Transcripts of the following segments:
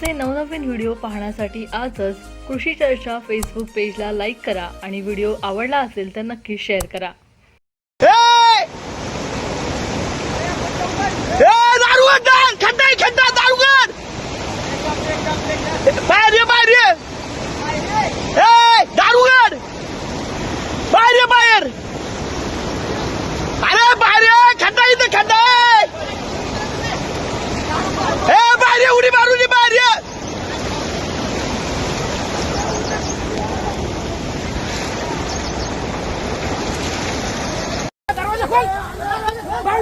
आमचे नवनवीन व्हिडिओ पाहण्यासाठी आजच कृषी चर्चा फेसबुक पेजला लाईक करा आणि व्हिडिओ आवडला असेल तर नक्की शेअर करा. खड्डा बाहेर अरे खड्डा इथं, खड्डा! ए, बाहेर उडी मारून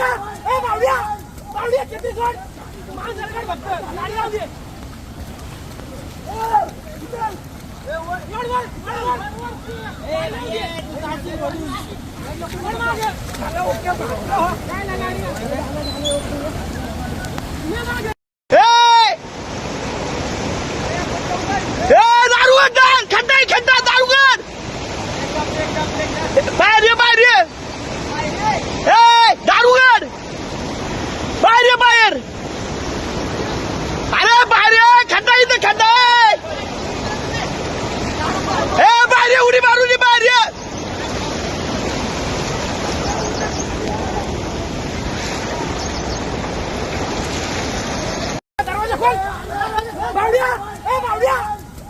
बावड्या ए बावड्या बावड्या किती मान सरकार फक्त गाडी लावू दे ए, इथं. ए, वर, वर, वर, वर, वर. ए, नाही आहे. गाडी वळून. वर मागे. झालं, ओके, भागलं, हो. काय नाही, नाही, नाही. झालं, झालं, ओके. ये मागे. ए! ए, दारुगड डाल! खड्डा आहे, खड्डा, दारुगड! बाहेर ये, बाहेर ये! ए, दारुगड! बाहेर ये, बाहेर! अरे बाहेर ये, खड्डा आहे इथं, खड्डा आहे! ए, बाहेर ये, उडी मारून ये, बाहेर ये! दरवाजा खोल बावड्या ए बावड्या बावड्या किती सोड मान सरकार फक्त गाडी लावू दे ए, इथं. ए, वर, वर, वर, वर, वर. ए, नाही आहे. गाडी वळून. वर मागे. झालं, ओके, भागलं, हो. काय नाही, नाही,